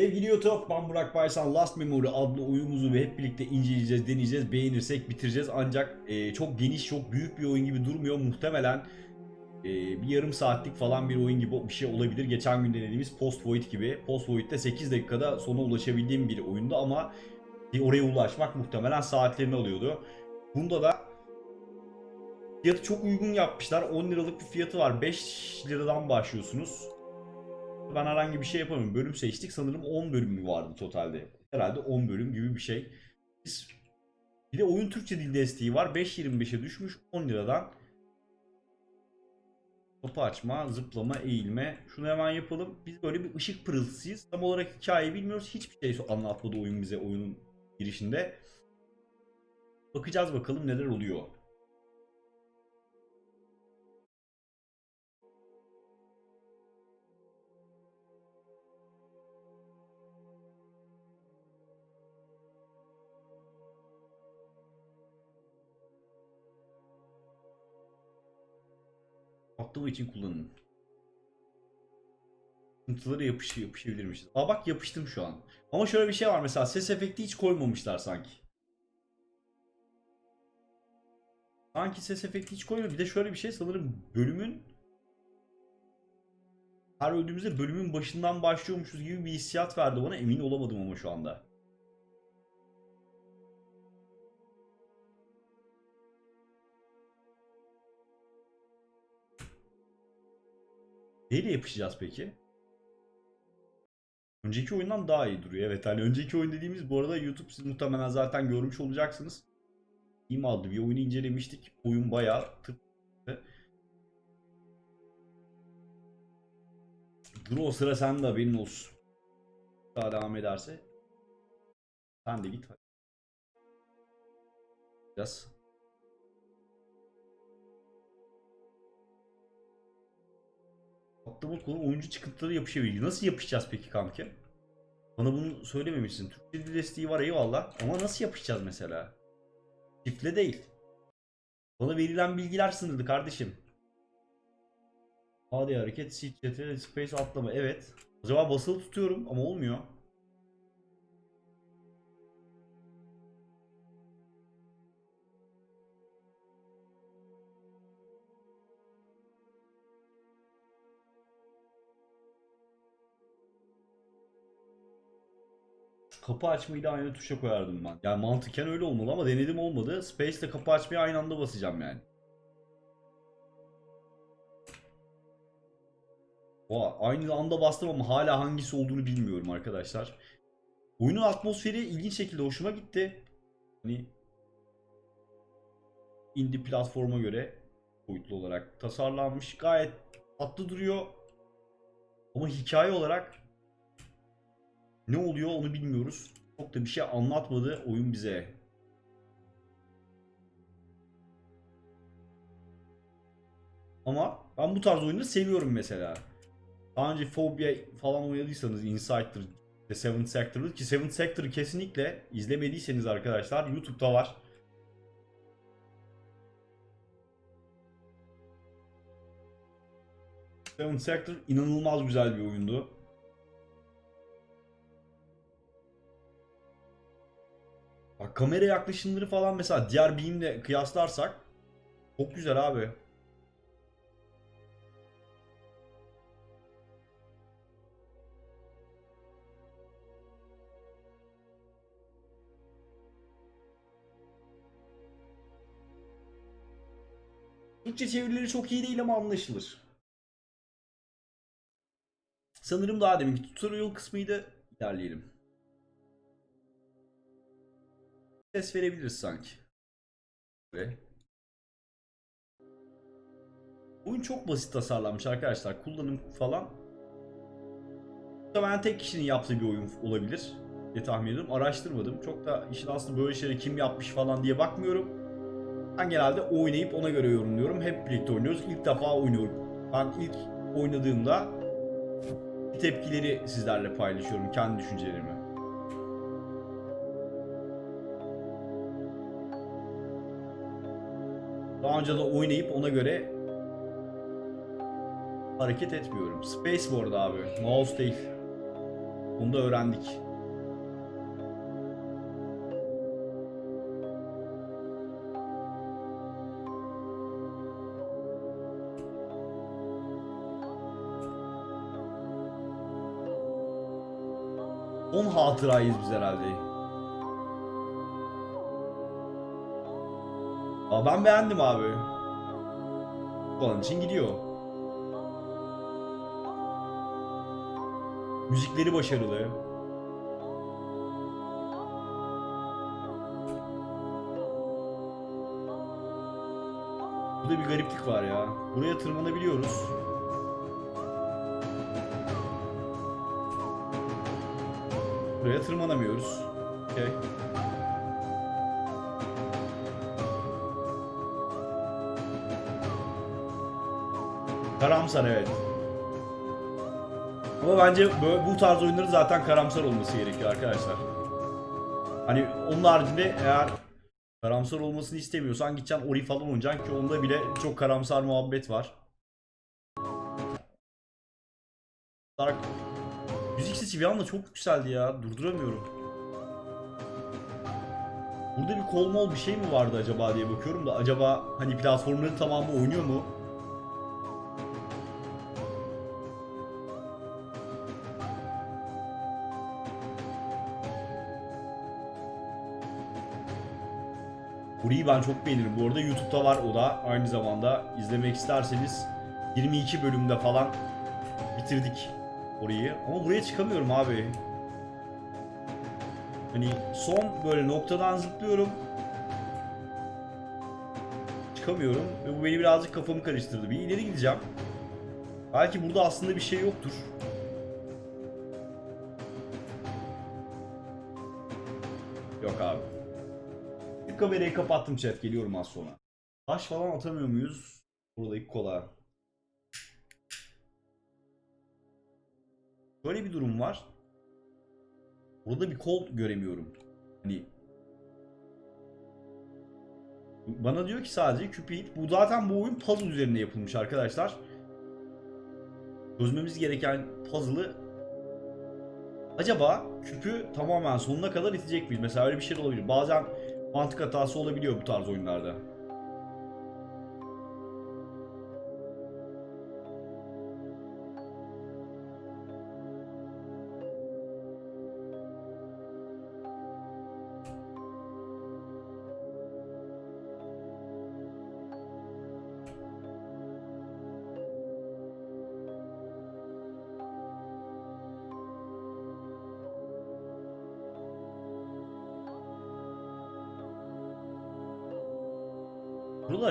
Sevgili YouTube, ben Burak Baysan Last Memory adlı oyunumuzu hep birlikte inceleyeceğiz, deneyeceğiz, beğenirsek bitireceğiz. Ancak e, çok geniş, çok büyük bir oyun gibi durmuyor. Muhtemelen e, bir yarım saatlik falan bir oyun gibi bir şey olabilir. Geçen gün denediğimiz Post Void gibi. Post Void'de 8 dakikada sona ulaşabildiğim bir oyundu ama oraya ulaşmak muhtemelen saatlerini alıyordu. Bunda da fiyatı çok uygun yapmışlar. 10 liralık bir fiyatı var. 5 liradan başlıyorsunuz. Ben herhangi bir şey yapamıyorum. Bölüm seçtik. Sanırım 10 bölüm mü vardı totalde? Herhalde 10 bölüm gibi bir şey. Biz bir de oyun Türkçe dil desteği var. 5.25'e düşmüş 10 liradan. Topu açma, zıplama, eğilme. Şunu hemen yapalım. Biz böyle bir ışık pırıltısıyız. Tam olarak hikayeyi bilmiyoruz. Hiçbir şey anlatmadı oyun bize oyunun girişinde. Bakacağız bakalım neler oluyor. Patlama için kullanın. Sıkıntıları yapış yapışabilirmişiz. Aa bak yapıştım şu an. Ama şöyle bir şey var mesela ses efekti hiç koymamışlar sanki. Sanki ses efekti hiç koymuyor. Bir de şöyle bir şey sanırım bölümün her öldüğümüzde bölümün başından başlıyormuşuz gibi bir hissiyat verdi bana. Emin olamadım ama şu anda. Neyle yapışacağız peki? Önceki oyundan daha iyi duruyor. Evet hani önceki oyun dediğimiz bu arada YouTube siz muhtemelen zaten görmüş olacaksınız. İm adlı bir oyunu incelemiştik. Oyun bayağı tıp. Dur o sıra sende haberin olsun. Daha devam ederse. Sen de git. Biraz. Atlama konu oyuncu çıkıntıları yapışabiliyor. Nasıl yapışacağız peki kanki? Bana bunu söylememişsin. Türkçe dil desteği var eyvallah. Ama nasıl yapışacağız mesela? Çiftle değil. Bana verilen bilgiler sınırlı kardeşim. Hadi hareket, ctrl, space atlama. Evet. Acaba basılı tutuyorum ama olmuyor. Kapı açmayı da aynı tuşa koyardım ben. Yani mantıken öyle olmalı ama denedim olmadı. Space ile kapı açmayı aynı anda basacağım yani. Oha, aynı anda bastım ama hala hangisi olduğunu bilmiyorum arkadaşlar. Oyunun atmosferi ilginç şekilde hoşuma gitti. Hani indie platforma göre boyutlu olarak tasarlanmış. Gayet tatlı duruyor. Ama hikaye olarak ne oluyor onu bilmiyoruz. Çok da bir şey anlatmadı oyun bize. Ama ben bu tarz oyunları seviyorum mesela. Daha önce Phobia falan oynadıysanız Inside'dır, The Seventh Sector'dır ki Seventh Sector'ı kesinlikle izlemediyseniz arkadaşlar YouTube'da var. Seventh Sector inanılmaz güzel bir oyundu. Bak kamera yaklaşımları falan mesela diğer Beam'le kıyaslarsak çok güzel abi. Türkçe çevirileri çok iyi değil ama anlaşılır. Sanırım daha deminki tutorial kısmıydı. İlerleyelim. Ses verebiliriz sanki. Ve Oyun çok basit tasarlanmış arkadaşlar. Kullanım falan. Muhtemelen tek kişinin yaptığı bir oyun olabilir diye tahmin ediyorum. Araştırmadım. Çok da işin aslında böyle şeyleri kim yapmış falan diye bakmıyorum. Ben genelde oynayıp ona göre yorumluyorum. Hep birlikte oynuyoruz. İlk defa oynuyorum. Ben ilk oynadığımda tepkileri sizlerle paylaşıyorum. Kendi düşüncelerimi. Daha önce de oynayıp ona göre hareket etmiyorum. Space bu abi. Mouse değil. Onu da öğrendik. On hatırayız biz herhalde. Aa, ben beğendim abi. Falan için gidiyor. Müzikleri başarılı. Burada bir gariplik var ya. Buraya tırmanabiliyoruz. Buraya tırmanamıyoruz. Okey. Karamsar evet. Ama bence böyle, bu tarz oyunların zaten karamsar olması gerekiyor arkadaşlar. Hani onun haricinde eğer karamsar olmasını istemiyorsan gideceksin Ori falan oynayacaksın ki onda bile çok karamsar muhabbet var. Dark Müzik sesi bir anda çok yükseldi ya. Durduramıyorum. Burada bir kol mol bir şey mi vardı acaba diye bakıyorum da acaba hani platformların tamamı oynuyor mu? Burayı ben çok beğenirim. Bu arada YouTube'da var o da. Aynı zamanda izlemek isterseniz 22 bölümde falan bitirdik orayı. Ama buraya çıkamıyorum abi. Hani son böyle noktadan zıplıyorum. Çıkamıyorum ve bu beni birazcık kafamı karıştırdı. Bir ileri gideceğim. Belki burada aslında bir şey yoktur. Kamerayı kapattım chat. Geliyorum az sonra. Taş falan atamıyor muyuz? Buradaki kola. Böyle bir durum var. Burada bir kol göremiyorum. Hani bana diyor ki sadece Cupid. Bu zaten bu oyun puzzle üzerine yapılmış arkadaşlar. Çözmemiz gereken puzzle'ı acaba küpü tamamen sonuna kadar itecek miyiz? Mesela öyle bir şey olabilir. Bazen mantık hatası olabiliyor bu tarz oyunlarda.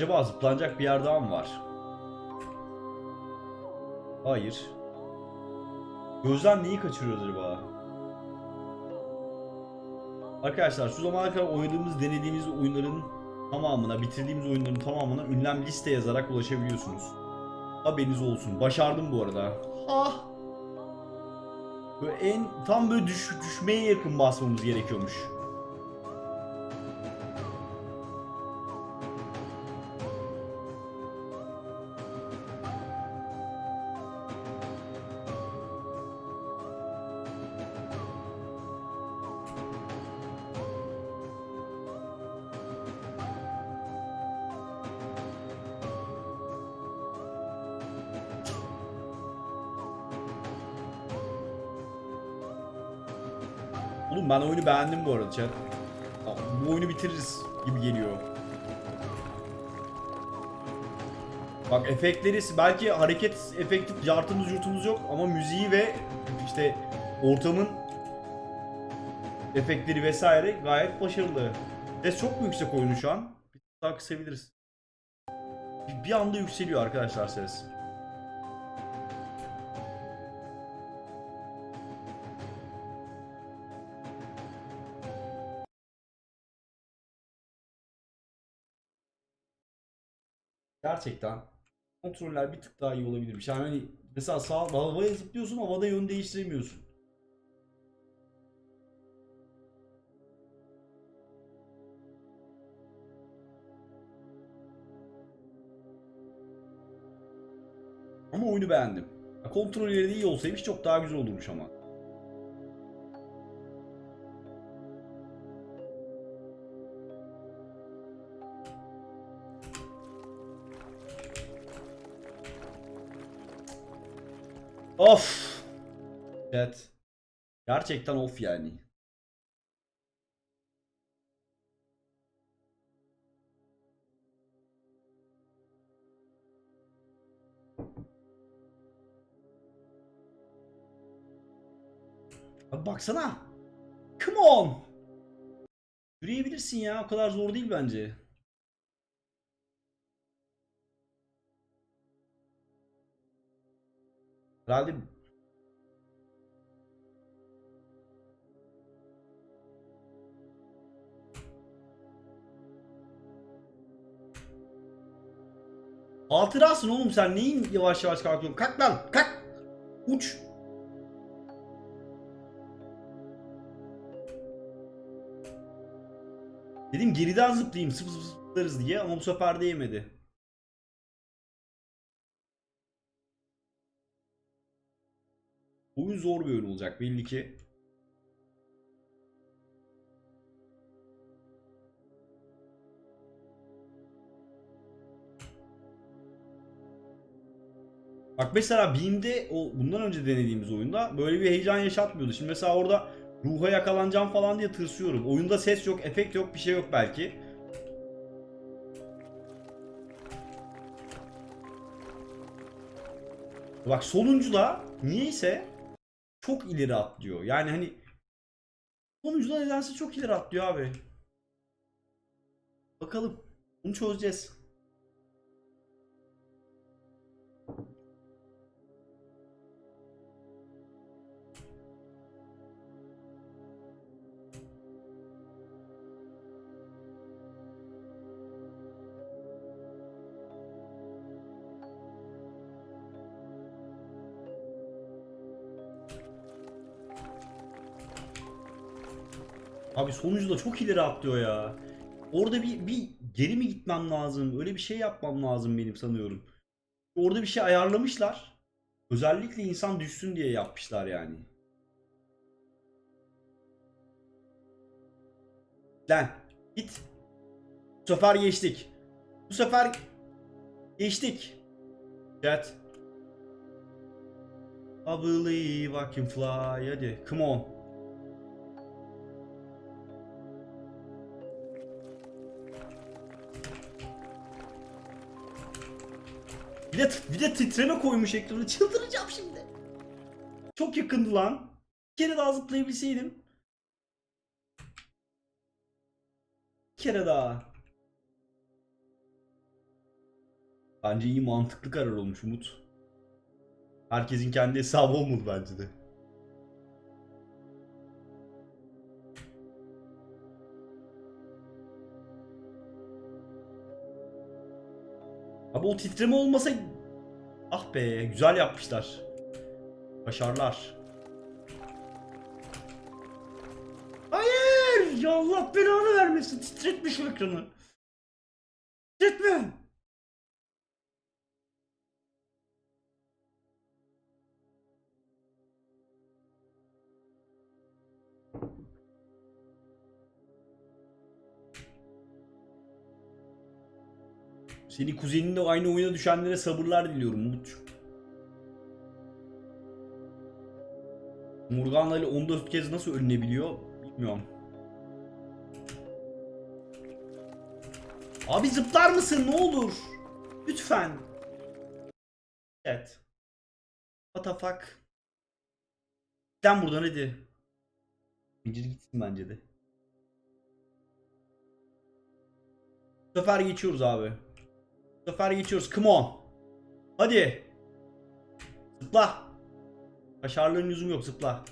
Acaba zıplanacak bir yer daha mı var? Hayır. Gözden neyi kaçırıyoruz acaba? Arkadaşlar şu zamana kadar oynadığımız, denediğimiz oyunların tamamına, bitirdiğimiz oyunların tamamına ünlem liste yazarak ulaşabiliyorsunuz. Haberiniz olsun. Başardım bu arada. Ah! Böyle en tam böyle düş, düşmeye yakın basmamız gerekiyormuş. Oğlum ben oyunu beğendim bu arada chat. Bu oyunu bitiririz gibi geliyor. Bak efektleri belki hareket efektif cartımız yurtumuz yok ama müziği ve işte ortamın efektleri vesaire gayet başarılı. Ses çok mu yüksek oyunu şu an? Bir daha kısabiliriz. Bir- Bir anda yükseliyor arkadaşlar ses. Gerçekten kontroller bir tık daha iyi olabilirmiş. Yani hani mesela sağ havaya zıplıyorsun havada yön değiştiremiyorsun. Ama oyunu beğendim. Kontrolleri de iyi olsaymış çok daha güzel olurmuş ama. Of. Evet. Gerçekten of yani. Abi baksana. Come on. Yürüyebilirsin ya. O kadar zor değil bence. Herhalde Hatırasın oğlum sen neyin yavaş yavaş kalkıyorsun? Kalk lan kalk. Uç. Dedim geriden zıplayayım sıp sıp zıplarız diye ama bu sefer değmedi. Oyun zor bir oyun olacak belli ki. Bak mesela Beam'de o bundan önce denediğimiz oyunda böyle bir heyecan yaşatmıyordu. Şimdi mesela orada ruha yakalanacağım falan diye tırsıyorum. Oyunda ses yok, efekt yok, bir şey yok belki. Bak sonuncu da niyeyse çok ileri atlıyor. Yani hani sonuncu da nedense çok ileri atlıyor abi. Bakalım. Bunu çözeceğiz. Abi sonucu da çok ileri atlıyor ya. Orada bir, bir geri mi gitmem lazım? Öyle bir şey yapmam lazım benim sanıyorum. Orada bir şey ayarlamışlar. Özellikle insan düşsün diye yapmışlar yani. Lan git. Bu sefer geçtik. Bu sefer geçtik. Chat. I believe I can fly. Hadi come on. De, bir de titreme koymuş ekrana. Çıldıracağım şimdi. Çok yakındı lan. Bir kere daha zıplayabilseydim. Bir kere daha. Bence iyi mantıklı karar olmuş Umut. Herkesin kendi hesabı olmalı bence de. Abi o titreme olmasa ah be güzel yapmışlar. Başarılar. Hayır! Ya Allah belanı vermesin. Titretme şu ekranı. Senin kuzeninle aynı oyuna düşenlere sabırlar diliyorum Umut. Morgana ile 14 kez nasıl ölünebiliyor bilmiyorum. Abi zıplar mısın ne olur? Lütfen. Evet. What the fuck? Giden buradan hadi. Zincir gitsin bence de. Bu sefer geçiyoruz abi. Bu sefer geçiyoruz. Come on. Hadi. Zıpla. Başarılığın lüzum yok. Zıpla.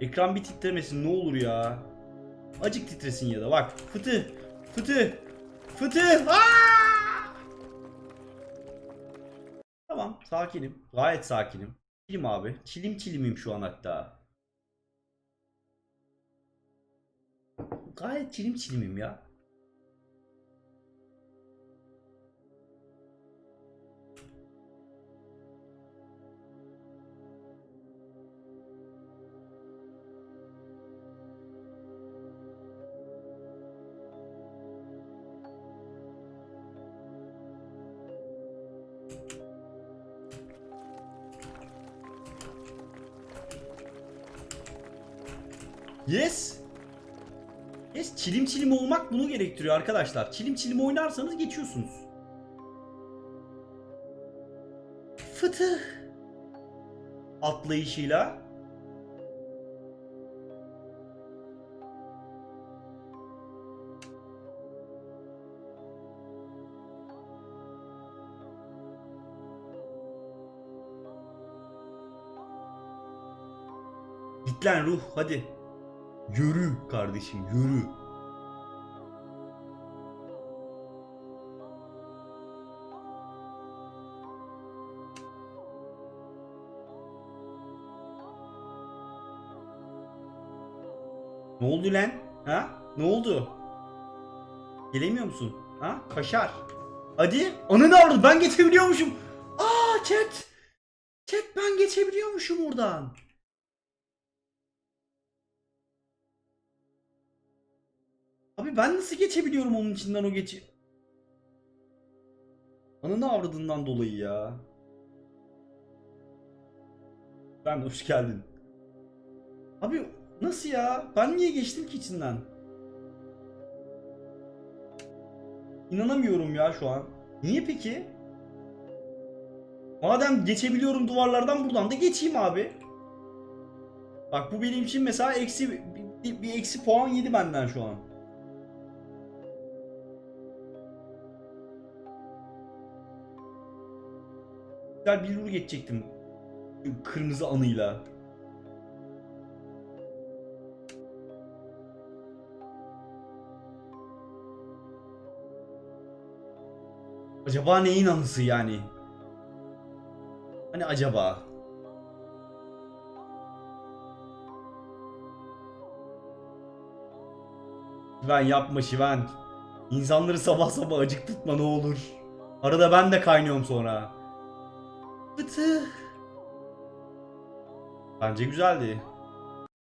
Ekran bir titremesin ne olur ya. Acık titresin ya da bak. Fıtı. Fıtı. Fıtı. Aa! Tamam sakinim. Gayet sakinim. Çilim abi. Çilim çilimim şu an hatta. gayet çilim çilimim ya. Yes. Çilim olmak bunu gerektiriyor arkadaşlar. Çilim çilim oynarsanız geçiyorsunuz. Fıtı atlayışıyla Git lan ruh hadi. Yürü kardeşim yürü. Ne oldu lan? Ha? Ne oldu? Gelemiyor musun? Ha? Kaşar. Hadi. Ananı avradı ben geçebiliyormuşum. Aa chat. Chat ben geçebiliyormuşum oradan. Abi ben nasıl geçebiliyorum onun içinden o geçi... Ananı avradından dolayı ya. Ben hoş geldin. Abi nasıl ya? Ben niye geçtim ki içinden? İnanamıyorum ya şu an. Niye peki? Madem geçebiliyorum duvarlardan buradan da geçeyim abi. Bak bu benim için mesela eksi bir, bir eksi puan yedi benden şu an. Güzel bir geçecektim. Kırmızı anıyla. Acaba neyin anısı yani? Hani acaba? Şiven yapma Şiven. İnsanları sabah sabah acık tutma ne olur. Arada ben de kaynıyorum sonra. Bıtı. Bence güzeldi.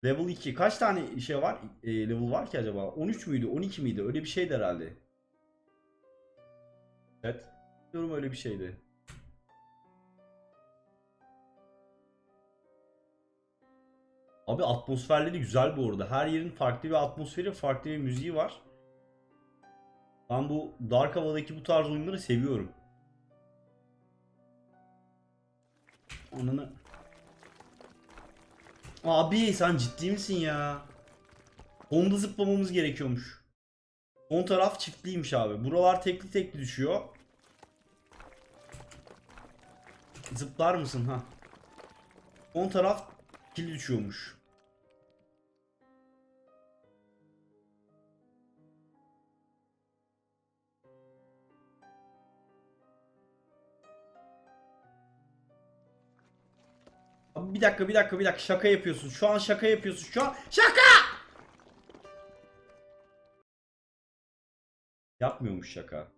Level 2. Kaç tane şey var? E, level var ki acaba? 13 müydü? 12 miydi? Öyle bir şeydi herhalde. Evet. Diyorum öyle bir şeydi. Abi atmosferleri güzel bu arada. Her yerin farklı bir atmosferi, farklı bir müziği var. Ben bu Dark Hava'daki bu tarz oyunları seviyorum. Ananı. Abi sen ciddi misin ya? Onda zıplamamız gerekiyormuş. Son taraf çiftliymiş abi. Buralar tekli tekli düşüyor. Zıplar mısın ha? Son taraf ikili düşüyormuş. Abi bir dakika bir dakika bir dakika şaka yapıyorsun. Şu an şaka yapıyorsun. Şu an şaka! Yapmıyormuş şaka.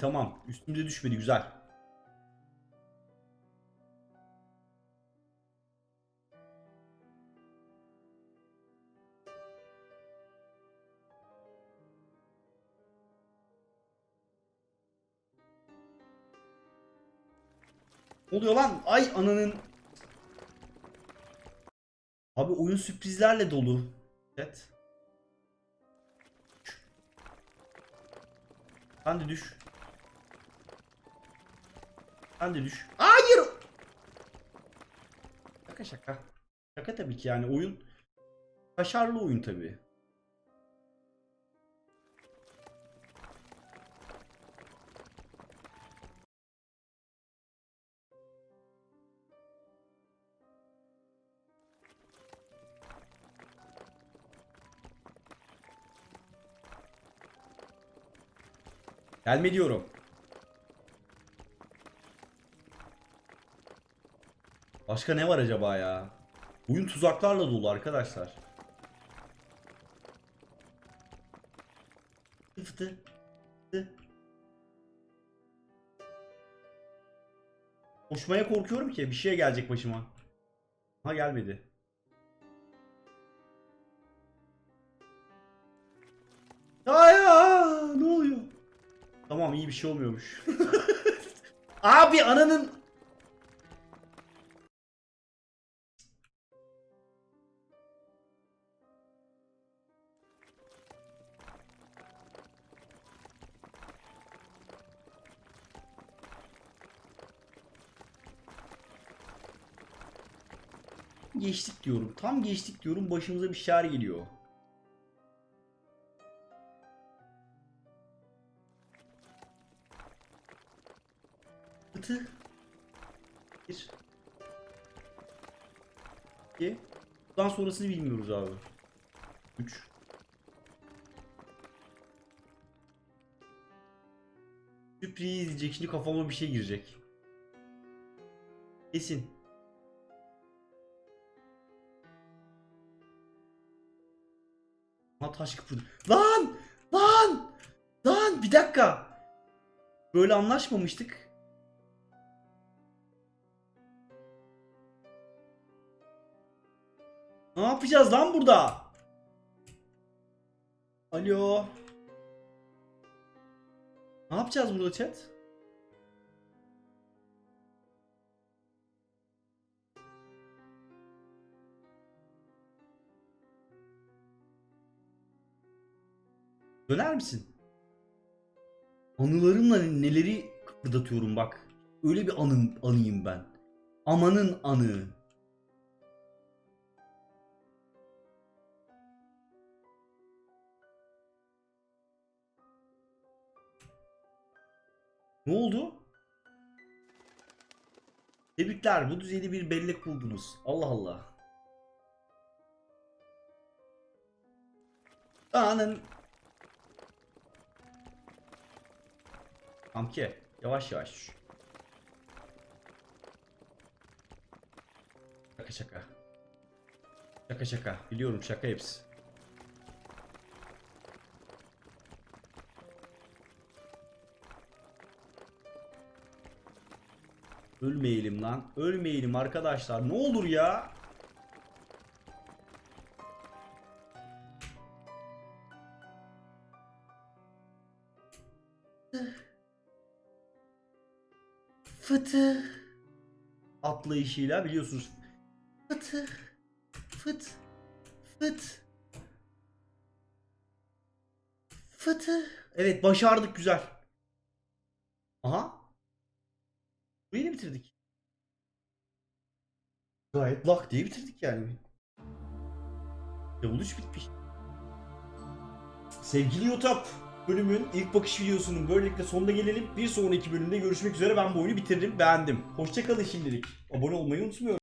Tamam. Üstümüze düşmedi güzel. Ne oluyor lan? Ay ananın. Abi oyun sürprizlerle dolu. Evet. Sen de düş. De düş. Hayır. Şaka şaka. Şaka tabii ki yani oyun başarılı oyun tabii. Gelme diyorum. Başka ne var acaba ya? Oyun tuzaklarla dolu arkadaşlar. Fıtı. Koşmaya korkuyorum ki bir şeye gelecek başıma. Ha gelmedi. Ay ya ne oluyor? Tamam iyi bir şey olmuyormuş. Abi ananın geçtik diyorum. Tam geçtik diyorum. Başımıza bir şeyler geliyor. Fıtı. Bir. İki. Bundan sonrasını bilmiyoruz abi. Üç. Sürpriz diyecek şimdi kafama bir şey girecek. Kesin. Ha taş kıpırdı. Lan! Lan! Lan bir dakika. Böyle anlaşmamıştık. Ne yapacağız lan burada? Alo. Ne yapacağız burada chat? Döner misin? Anılarımla neleri kıpırdatıyorum bak. Öyle bir anım anıyım ben. Amanın anı. Ne oldu? Tebrikler bu düzeyde bir bellek buldunuz. Allah Allah. Anın. Amke yavaş yavaş. Şaka şaka. Şaka şaka. Biliyorum şaka hepsi. Ölmeyelim lan. Ölmeyelim arkadaşlar. Ne olur ya. Fıtı. Atlayışıyla biliyorsunuz. Fıtı. Fıt. Fıt. Fıtı. Evet başardık güzel. Aha. Burayı da bitirdik. Gayet lak diye bitirdik yani. Level 3 bitmiş. Sevgili YouTube bölümün ilk bakış videosunun böylelikle sonuna gelelim. Bir sonraki bölümde görüşmek üzere. Ben bu oyunu bitirdim. Beğendim. Hoşçakalın şimdilik. Abone olmayı unutmuyorum.